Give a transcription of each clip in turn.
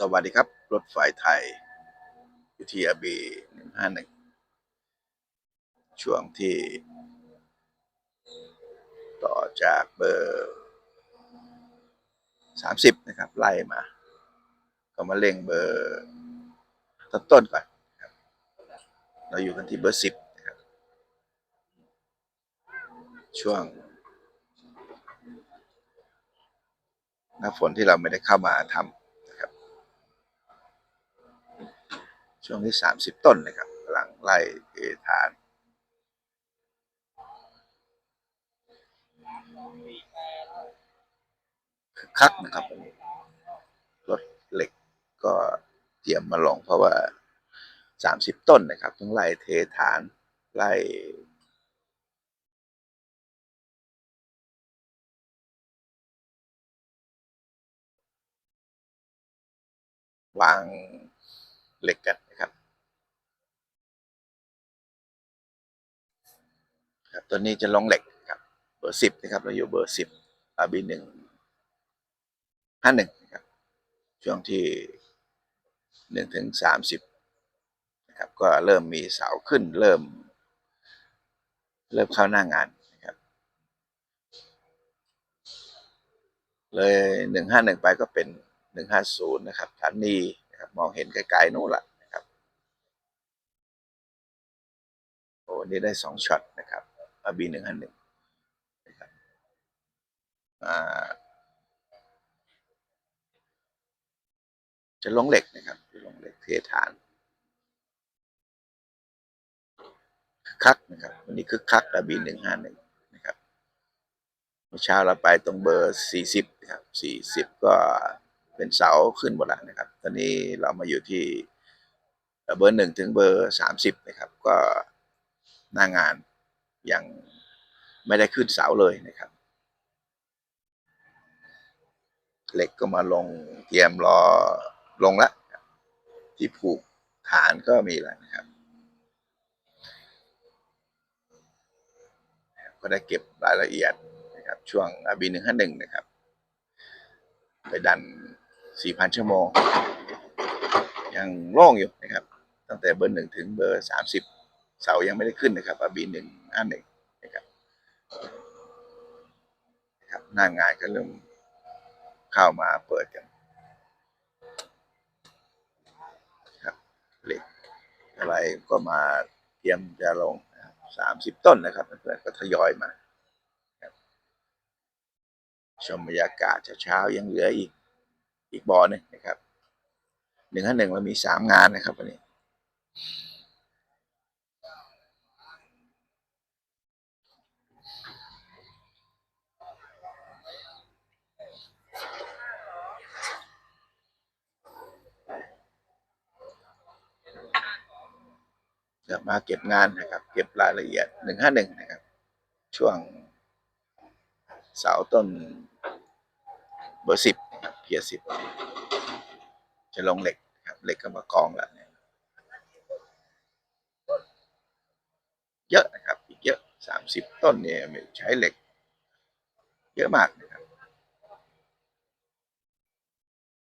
สวัสดีครับ รถไฟไทยอยู่ที่อาบีหนึ่งห้าหนึ่งช่วงที่ ต่อจากเบอร์สามสิบนะครับ ไล่มา ก็มาเร่งเบอร์ต้นๆก่อนครับ เราอยู่กันที่เบอร์สิบนะครับ ช่วงหน้าฝนที่เราไม่ได้เข้ามาทำนะครับ ช่วงที่สามสิบต้นนะครับกำลังไล่เทฐานคึกคักนะครับรถเหล็กก็เตรียมมาลงเพราะว่าสามสิบต้นนะครับต้องไล่เทฐานไล่วาง เหล็กกันนะครับครับ ตัวนี้จะลงเหล็กครับ เบอร์สิบนะครับ เราอยู่เบอร์สิบอาบีหนึ่งห้าหนึ่งนะครับ ช่วงที่หนึ่งถึงสามสิบนะครับ ก็เริ่มมีเสาขึ้น เริ่ม เริ่มเข้าหน้างานนะครับ เลยหนึ่งห้าหนึ่งไปก็เป็นหนึ่งห้าศูนย์นะครับฐานี นะครับมองเห็นไกลๆนู่นละนะครับโอ้นี่ได้สองช็อตนะครับอาบีหนึ่งห้าหนึ่งนะครับจะลงเหล็กนะครับจะลงเหล็กเทฐานคักนะครับวันนี้คึกคักอาบีหนึ่งห้าหนึ่งนะครับเมื่อเช้าเราไปตรงเบอร์สี่สิบนะครับสี่สิบก็ เป็นเสาขึ้นหมดแล้วนะครับ ตอนนี้เรามาอยู่ที่เบอร์หนึ่งถึงเบอร์สามสิบนะครับ ก็หน้างานยังไม่ได้ขึ้นเสาเลยนะครับ เหล็กก็มาลงเตรียมรอลงแล้วที่ผูกฐานก็มีแล้วนะครับ ก็ได้เก็บรายละเอียดนะครับ ช่วงอบีหนึ่งห้าหนึ่งนะครับ ไปดัน สี่พันชั่วโมง ยังโล่งอยู่นะครับ ตั้งแต่เบอร์หนึ่งถึงเบอร์สามสิบเสายังไม่ได้ขึ้นนะครับอบีหนึ่งห้าหนึ่งนะครับนะครับหน้างานก็เริ่มเข้ามาเปิดกันครับเหล็กอะไรก็มาเตรียมจะลงสามสิบต้นนะครับเพื่อนๆก็ทยอยมาชมบรรยากาศเช้าๆยังเหลืออีก อีกบ่อหนึงนะครับหนึ่งห้าหนึ่งเรามีสามงานนะครับวันนี้จะมาเก็บงานนะครับ เก็บรายละเอียดหนึ่งห้าหนึ่งนะครับ ช่วงเสาต้นเบอร์สิบ เกียร์สิบจะลงเหล็กครับเหล็กก็มากองแล้วเนี่ยเยอะนะครับอีกเยอะสามสิบต้นเนี่ยใช้เหล็ก เยอะมากนะครับ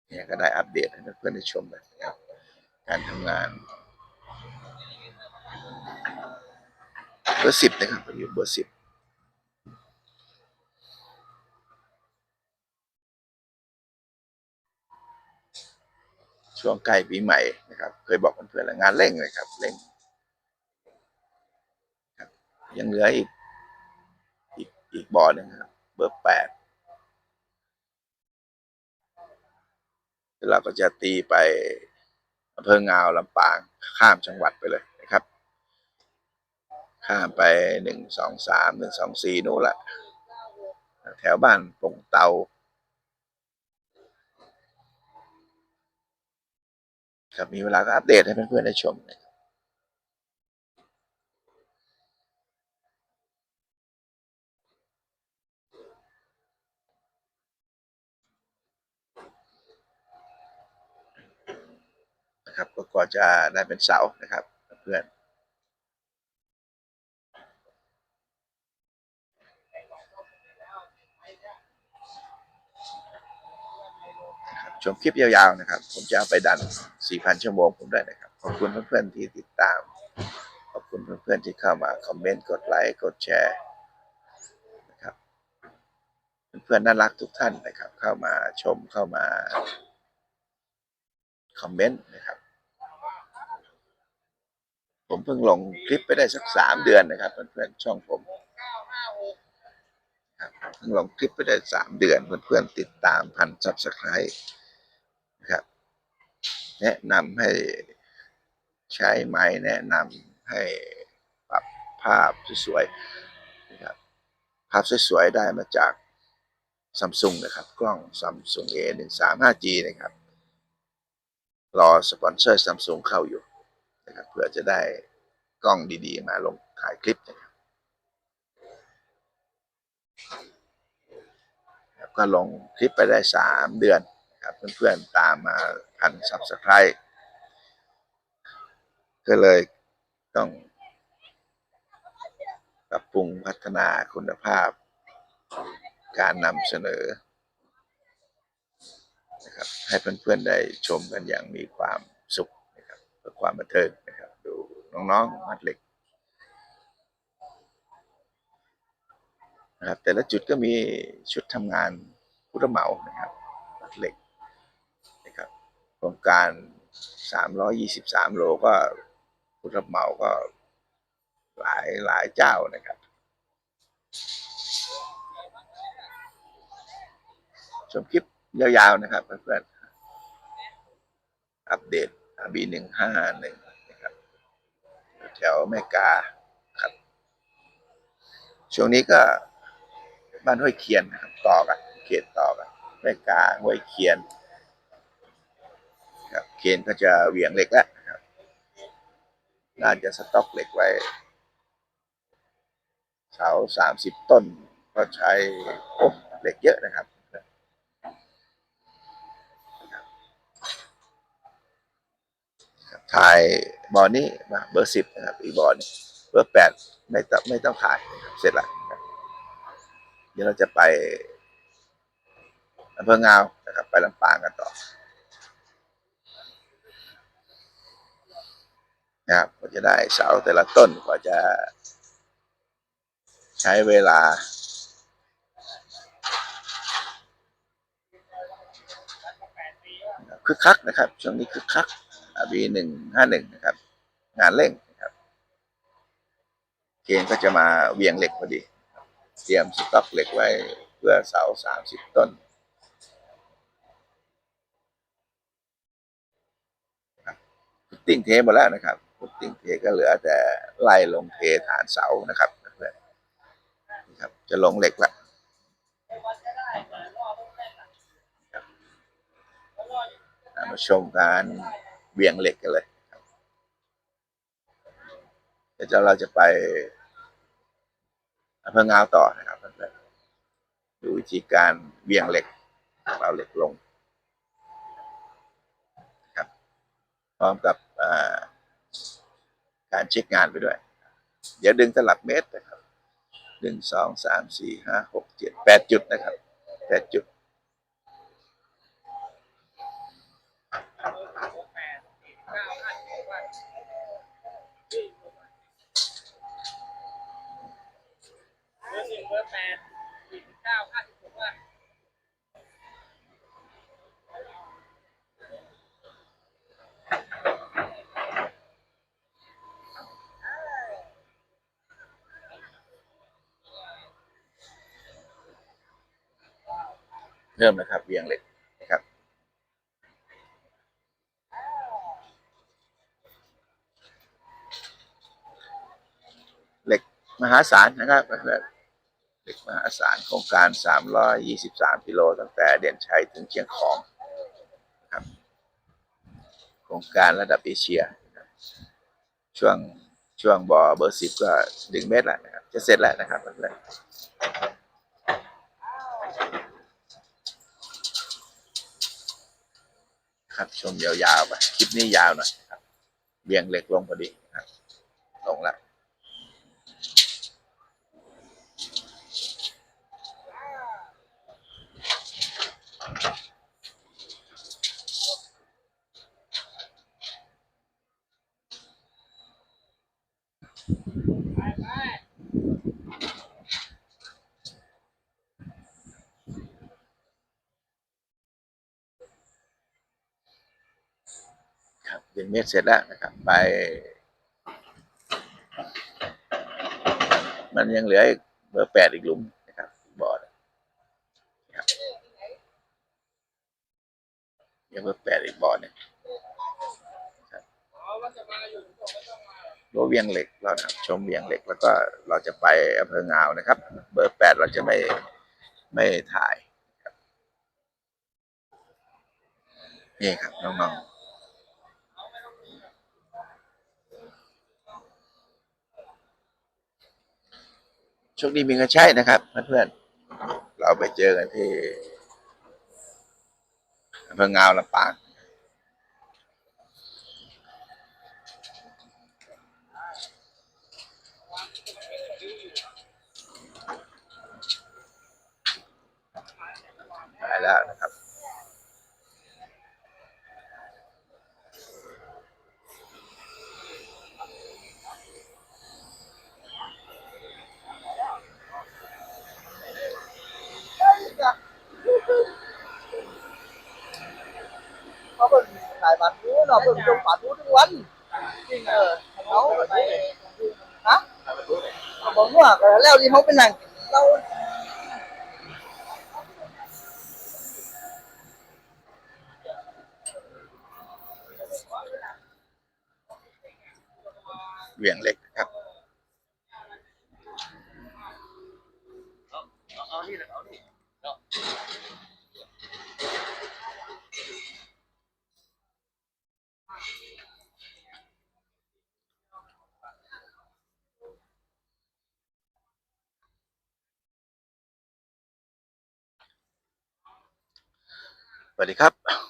เนี่ยก็ได้อัปเดตให้เพื่อนๆได้ชมนนะครับ การทำงานเบอร์สิบนะครับอยู่เบอร์สิบ ช่วงใกล้ปีใหม่นะครับ เคยบอกเพื่อนๆแล้วงานเร่งเลยครับเร่งครับ ยังเหลืออีก อีกอีกบ่อหนึ่งครับ เบอร์แปดเราก็จะตีไปอำเภองาวลำปาง ข้ามจังหวัดไปเลยนะครับ ข้ามไปหนึ่งสองสามหนึ่งสองสี่นู่นแหละแถวบ้านปงเตา ครับมีเวลาก็อัปเดตให้เพื่อนๆได้ชมนะครับก็กว่าจะได้เป็นเสานะครับ เพื่อนนะครับ ชมคลิปยาวๆนะครับ ผมจะเอาไปดัน 4,000 ชั่วโมงผมได้นะครับ ขอบคุณเพื่อนๆที่ติดตาม ขอบคุณเพื่อนๆที่เข้ามาคอมเมนต์ กดไลค์ กดแชร์นะครับ เพื่อนๆน่ารักทุกท่านนะครับ เข้ามาชมเข้ามาคอมเมนต์นะครับ ผมเพิ่งลงคลิปไปได้สักสามเดือนนะครับเพื่อนๆช่องผมครับเพิ่งลงคลิปไปได้สามเดือนเพื่อนๆติดตามพันซับสไครต์ นะครับ แนะนำให้ใช้ไม้แนะนำให้ปรับภาพสวยๆนะครับภาพสวยๆได้มาจากซัมซุงนะครับ กล้อง Samsung A 1 3 5 G นะครับ รอสปอนเซอร์ซัมซุงเข้าอยู่นะครับเพื่อจะได้กล้องดีๆ มาลงถ่ายคลิปนะครับก็ลงคลิปไปได้สามเดือน ครับเพื่อนๆตามมาพันซับสไครต์ก็เลยต้องปรับปรุงพัฒนาคุณภาพ การนำเสนอนะครับให้เพื่อนๆได้ชมกันอย่างมีความสุขนะครับเพื่อความบันเทิงนะครับ ดูน้องๆมัดเหล็กนะครับแต่ละจุดก็มีชุดทำงานผู้รับเหมานะครับมัดเหล็ก รงการ323โลก็ผู้รับเหมาก็หลายหลายเจ้านะครับ ชมคลิปยาวๆนะครับเพื่อนๆอัปเดต RB หนึ่งห้าหนึ่งนะครับแถวแม่กาครับ ช่วงนี้ก็บ้านห้วยเคียนนะครับ ต่อกันเขตต่อกันแม่กาห้วยเคียน ครับเคนก็จะเหวี่ยงเหล็กแล้วนะครับน่าจะสต็อกเหล็กไว้ เสาสามสิบต้นก็ใช้โอ้เหล็กเยอะนะครับถ่ายบอลนี้มาเบอร์สิบนะครับอีกบอลนี้เบอร์แปดไม่ต้องไม่ต้องถ่ายเสร็จละเดี๋ยวเราจะไปอำเภองาวนะครับไปลำปางกันต่อ นะครับก็จะได้เสาแต่ละต้นกว่าจะใช้เวลา คึกคักนะครับ ช่วงนี้คึกคักบีหนึ่งห้าหนึ่งนะครับ งานเร่งนะครับเกณฑ์ก็จะมาเวียงเหล็กพอดี เตรียมสต็อกเหล็กไว้เพื่อเสาสามสิบต้นตติ้งเทหมดแล้วนะครับ พุตติ้งเทก็เหลือแต่ไล่ลงเทฐานเสานะครับเพื่อนนะครับ จะลงเหล็กละอะมาชมการเวียงเหล็กกันเลยเดี๋ยวเราจะไปอำเภองาวต่อนะครับเพื่อนๆดูวิธีการเวียงเหล็กเอาเหล็กลง ครับ พร้อมกับอ่า การเช็คงานไปด้วย เดี๋ยวดึงตลับเมตรนะครับหนึ่งสองสามสี่ห้าหกเจ็ดแปดจุดนะครับแปดจุด เบอร์หนึ่งเบอร์แปดสี่สิบเก้าห้าสิบหกว่า เริ่มนะครับเวียงเหล็กนะครับ เหล็กมหาศาลนะครับเหล็กมหาศาลโครงการ 323กิโลตั้งแต่เด่นชัยถึงเชียงของครับ โครงการระดับเอเชีย ช่วงช่วงบ่อเบอร์สิบก็ดึงเมตรแล้วนะครับ จะเสร็จแล้วนะครับเพื่อน ครับชมยาวๆไปคลิปนี้ยาวหน่อยครับเบี่ยงเหล็กลงพอดีนะลงแล้ว ค ครับเม็ดเสร็จแล้วนะครับ ไป มันยังเหลืออีกเบอร์แปดอีกหลุมนะครับบอร์ดนะครับยังเบอร์แปดอีกบอร์ดเนี่ยอ๋อว่าจะมาอยู่ผมก็ต้องมารั้วเวียงเหล็กเราชมเวียงเหล็ก แล้วก็เราจะไปอำเภองาวนะครับ เบอร์แปดเราจะไม่ไม่ถ่ายนี่ครับน้องๆ โชคดีมีเงินใช้นะครับเพื่อนๆเราไปเจอกันที่อำเภองาลำปาง ไปแล้วนะครับ เขาเป็นขายบัตรรู้เนาะเป็นลงบัตรรู้ทุกวันจริงเออเขาไปฮะเขาบอกว่าแล้วที่เขาเป็นนั่งกินเราเวียงเหล็กนะครับเอานี่เอานี่ สวัสดีครับ